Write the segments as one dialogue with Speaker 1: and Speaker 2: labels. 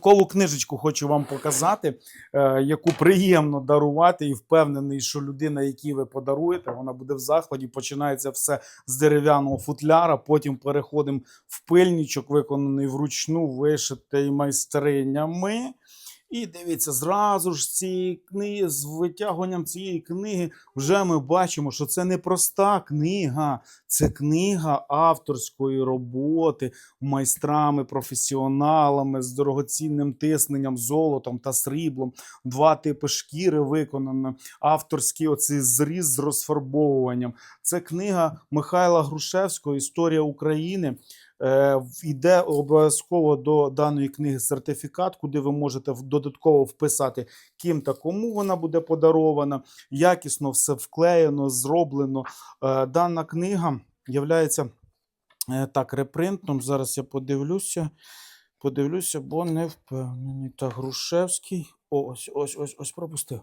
Speaker 1: Колу книжечку хочу вам показати, е, яку приємно дарувати, і впевнений, що людина, якій ви подаруєте, вона буде в захваті. Починається все з дерев'яного футляра. Потім переходимо в пильничок, виконаний вручну, вишитий майстринями. І дивіться, зразу ж цієї книги, з витягуванням цієї книги, вже ми бачимо, що це не проста книга, це книга авторської роботи майстрами, професіоналами з дорогоцінним тисненням, золотом та сріблом. Два типи шкіри виконано, авторський оцей зріз з розфарбовуванням. Це книга Михайла Грушевського Історія України. Е, Іде обов'язково до даної книги сертифікат, куди ви можете додатково вписати, ким та кому вона буде подарована. Якісно все вклеєно, зроблено. Е, Дана книга являється е, так, репринтом. Зараз я подивлюся. Подивлюся, бо не впевнений. Так, Грушевський. Ось, ось, ось, ось пропустив.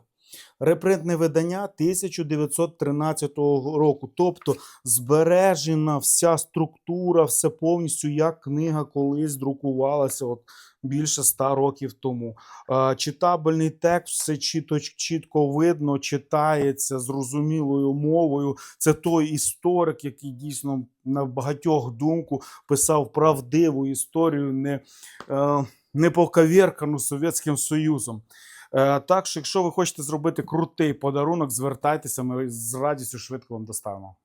Speaker 1: Репринтне видання 1913 року. Тобто збережена вся структура, все повністю, як книга колись друкувалася от більше ста років тому. Читабельний текст, все чітко, чітко видно, читається зрозумілою мовою. Це той історик, який дійсно на багатьох думку писав правдиву історію, не, е, не поковіркану Совєтським Союзом. Е, Так що, якщо ви хочете зробити крутий подарунок, звертайтеся, ми з радістю швидко вам доставимо.